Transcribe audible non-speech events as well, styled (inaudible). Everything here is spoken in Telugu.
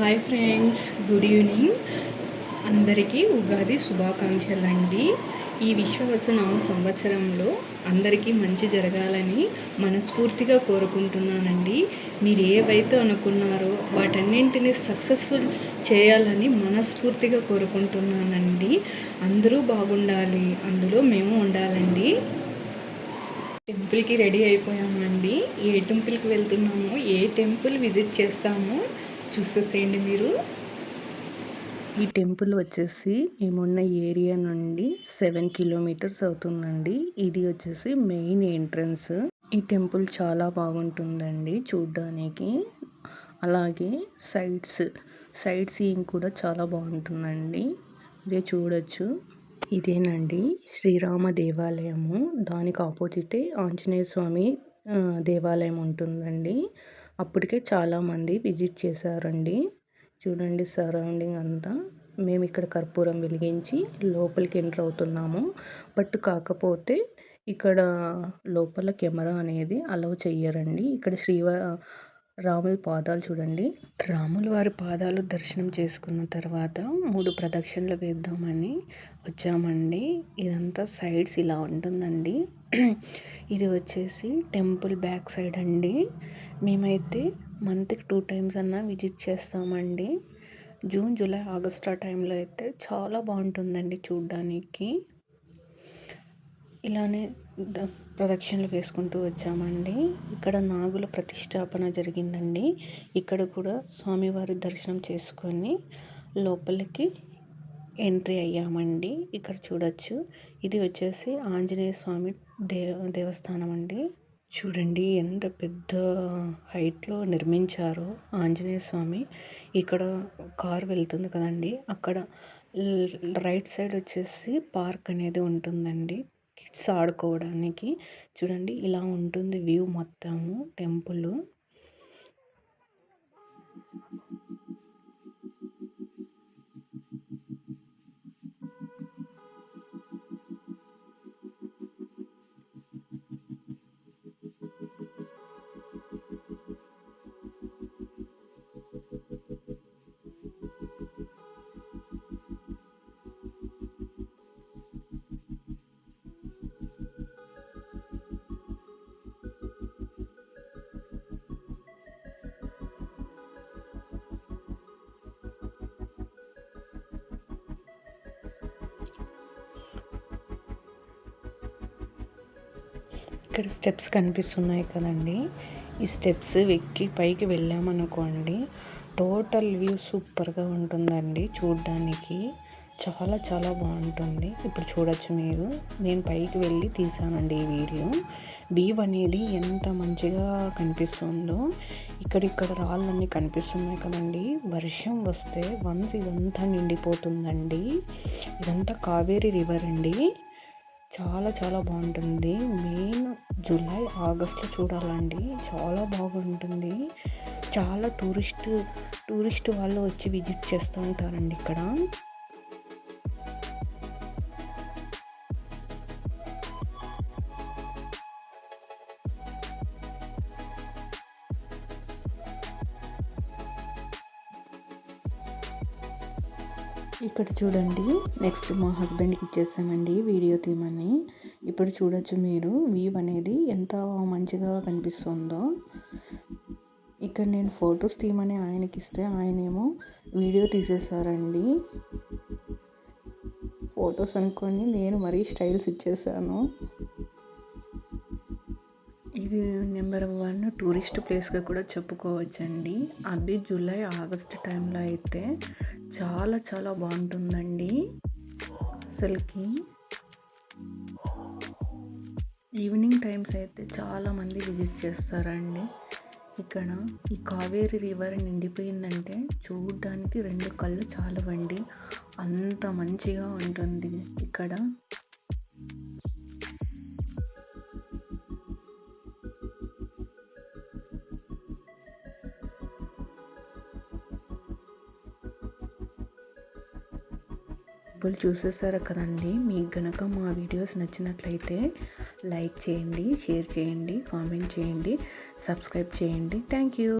హాయ్ ఫ్రెండ్స్ గుడ్ ఈవినింగ్ అందరికీ ఉగాది శుభాకాంక్షలు అండి. ఈ విశ్వవసన సంవత్సరంలో అందరికీ మంచి జరగాలని మనస్ఫూర్తిగా కోరుకుంటున్నానండి. మీరు ఏవైతే అనుకున్నారో వాటన్నింటినీ సక్సెస్ఫుల్ చేయాలని మనస్ఫూర్తిగా కోరుకుంటున్నానండి. అందరూ బాగుండాలి అందులో మేము ఉండాలండి. టెంపుల్కి రెడీ అయిపోయామండి. ఏ టెంపుల్కి వెళ్తున్నామో ఏ టెంపుల్ విజిట్ చేస్తామో చూసేసేయండి మీరు. ఈ టెంపుల్ వచ్చేసి మేమున్న ఏరియా నుండి సెవెన్ కిలోమీటర్స్ అవుతుందండి. ఇది వచ్చేసి మెయిన్ ఎంట్రన్స్. ఈ టెంపుల్ చాలా బాగుంటుందండి చూడ్డానికి. అలాగే సైడ్స్ సైడ్ సీయింగ్ కూడా చాలా బాగుంటుందండి. ఇదే చూడొచ్చు. ఇదేనండి శ్రీరామ దేవాలయము. దానికి ఆపోజిటే ఆంజనేయ స్వామి దేవాలయం ఉంటుందండి. అప్పటికే చాలామంది విజిట్ చేశారండి. చూడండి సరౌండింగ్ అంతా. మేము ఇక్కడ కర్పూరం వెలిగించి లోపలికి ఎంటర్ అవుతున్నాము. బట్ కాకపోతే ఇక్కడ లోపల కెమెరా అనేది అలౌ చెయ్యరండి. ఇక్కడ శ్రీవ రాముల పాదాలు చూడండి. రాముల వారి పాదాలు దర్శనం చేసుకున్న తర్వాత మూడు ప్రదక్షిణలు వేద్దామని వచ్చామండి. ఇదంతా సైడ్స్ ఇలా ఉంటుందండి. (clears throat) ఇది వచ్చేసి టెంపుల్ బ్యాక్ సైడ్ అండి. మేమైతే మంత్కి టూ టైమ్స్ అన్నా విజిట్ చేస్తామండి. జూన్ జూలై ఆగస్ట్ ఆ టైంలో అయితే చాలా బాగుంటుందండి చూడ్డానికి. ఇలానే ప్రదక్షిణలు వేసుకుంటూ వచ్చామండి. ఇక్కడ నాగుల ప్రతిష్టాపన జరిగిందండి. ఇక్కడ కూడా స్వామివారి దర్శనం చేసుకొని లోపలికి ఎంట్రీ అయ్యామండి. ఇక్కడ చూడొచ్చు. ఇది వచ్చేసి ఆంజనేయ స్వామి దేవ దేవస్థానం అండి. చూడండి ఎంత పెద్ద హైట్లో నిర్మించారో ఆంజనేయ స్వామి. ఇక్కడ కార్ వెళ్తుంది కదండి. అక్కడ రైట్ సైడ్ వచ్చేసి పార్క్ అనేది ఉంటుందండి. కిడ్స్ ఆడుకోవడానికి. చూడండి ఇలా ఉంటుంది వ్యూ మొత్తము టెంపుల్. ఇక్కడ స్టెప్స్ కనిపిస్తున్నాయి కదండి. ఈ స్టెప్స్ ఎక్కి పైకి వెళ్ళామనుకోండి టోటల్ వ్యూ సూపర్గా ఉంటుందండి చూడ్డానికి. చాలా చాలా బాగుంటుంది. ఇప్పుడు చూడొచ్చు మీరు. నేను పైకి వెళ్ళి తీసానండి ఈ వీడియో. బీవ్ అనేది ఎంత మంచిగా కనిపిస్తుందో. ఇక్కడిక్కడ రాళ్ళన్నీ కనిపిస్తున్నాయి కదండి. వర్షం వస్తే వన్స్ ఇదంతా నిండిపోతుందండి. ఇదంతా కావేరీ రివర్ అండి. చాలా చాలా బాగుంటుంది. మెయిన్ జూలై ఆగస్ట్లో చూడాలండి. చాలా బాగుంటుంది. చాలా టూరిస్ట్ టూరిస్ట్ వాళ్ళు వచ్చి విజిట్ చేస్తూ ఉంటారండి ఇక్కడ. ఇక్కడ చూడండి. నెక్స్ట్ మా హస్బెండ్కి ఇచ్చేసామండి వీడియో తీయమని ఇప్పుడు చూడొచ్చు మీరు వ్యూ అనేది ఎంత మంచిగా కనిపిస్తుందో. ఇక్కడ నేను ఫొటోస్ తీయమని ఆయనకి ఇస్తే ఆయనేమో వీడియో తీసేసారండి. ఫొటోస్ అనుకొని నేను మరీ స్టైల్స్ ఇచ్చేసాను. ఇది నెంబర్ వన్ టూరిస్ట్ ప్లేస్గా కూడా చెప్పుకోవచ్చండి. అది జూలై ఆగస్ట్ టైంలో అయితే చాలా చాలా బాగుంటుందండి. అసలుకి ఈవినింగ్ టైమ్స్ అయితే చాలామంది విజిట్ చేస్తారండి. ఇక్కడ ఈ కావేరీ రివర్ నిండిపోయిందంటే చూడడానికి రెండు కళ్ళు చాలవండి. అంత మంచిగా ఉంటుంది ఇక్కడ. డబ్బులు చూసేసారు కదండి. మీకు గనక మా వీడియోస్ నచ్చినట్లయితే లైక్ చేయండి షేర్ చేయండి కామెంట్ చేయండి సబ్స్క్రైబ్ చేయండి. Thank you.